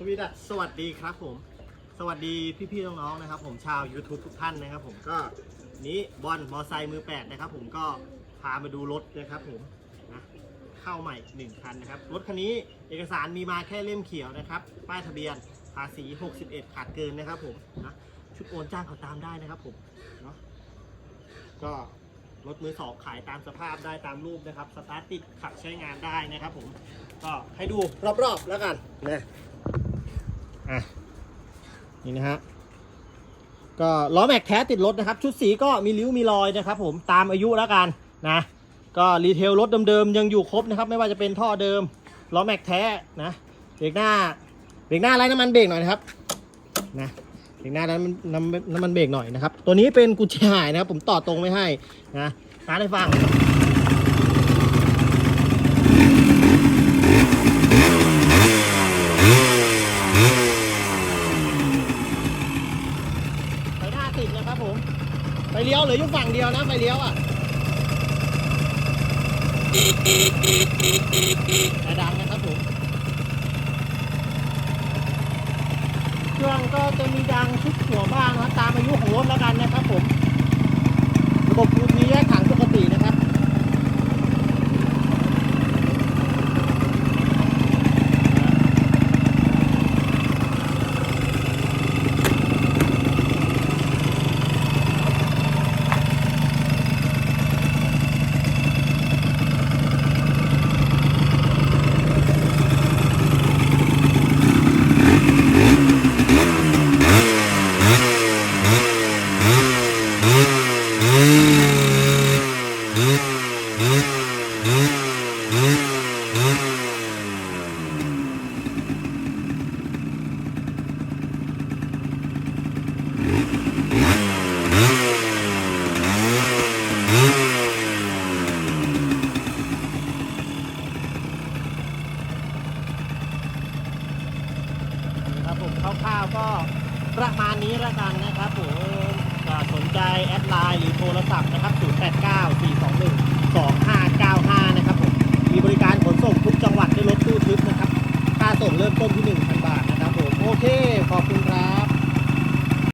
สวีดัสสวัสดีครับผม สวัสดีพี่ๆน้องๆนะครับ ผมชาว YouTube ทุกท่านนะครับ ผมก็นี้บอลมอไซค์มือแปดนะครับ ผมก็พามาดูรถนะครับ ผมนะเข้าใหม่หนึ่งคันนะครับรถคันนี้เอกสารมีมาแค่เล่มเขียวนะครับ ป้ายทะเบียนภาษี 61 ขาดเกินนะครับผมนะชุดโอนจ้างเขาตามได้นะครับ ผมเนาะก็รถมือสองขายตามสภาพได้ตามรูปนะครับ สตาร์ทติดขับใช้งานได้นะครับ ผม ก็ให้ดูรอบๆแล้วกันนะ อะนี่นะฮะก็ล้อแม็กแท้ติดรถนะครับ ชุดสีก็มีริ้วมีรอยนะครับ ผมตามอายุแล้วกันนะก็รีเทลรถเดิมๆยังอยู่ครบนะครับ ไม่ว่าจะเป็นท่อเดิมล้อแม็กแท้นะเบรกหน้าเบรกหน้าไล่น้ำมันเบรกหน่อยนะครับนะเบรกหน้าน้ำมันน้ำน้ำมันเบรกหน่อยนะครับ ตัวนี้เป็นกุญแจหายนะครับ ผมต่อตรงไม่ให้นะร้านให้ฟัง ไฟหน้าติดนะครับผมไฟ เลี้ยวเหลืออยู่ฝั่งเดียวนะไฟเลี้ยวอะแต่ดังนะครับผมเครื่องก็จะมีดังชุดหัวบ้างนะตามอายุของรถแล้วกันนะครับผม ผมคร่าวๆก็ประมาณนี้ละกันนะครับผมสนใจแอดไลน์หรือโทรศัพท์นะครับ 0 8 9 4 2 1 2 5 9 5 นะครับผม มีบริการขนส่งทุกจังหวัดด้วยรถตู้ทึบนะครับ ค่าส่งเริ่มต้นที่ 1,000 บาทนะครับผม โอเค ขอบคุณครับ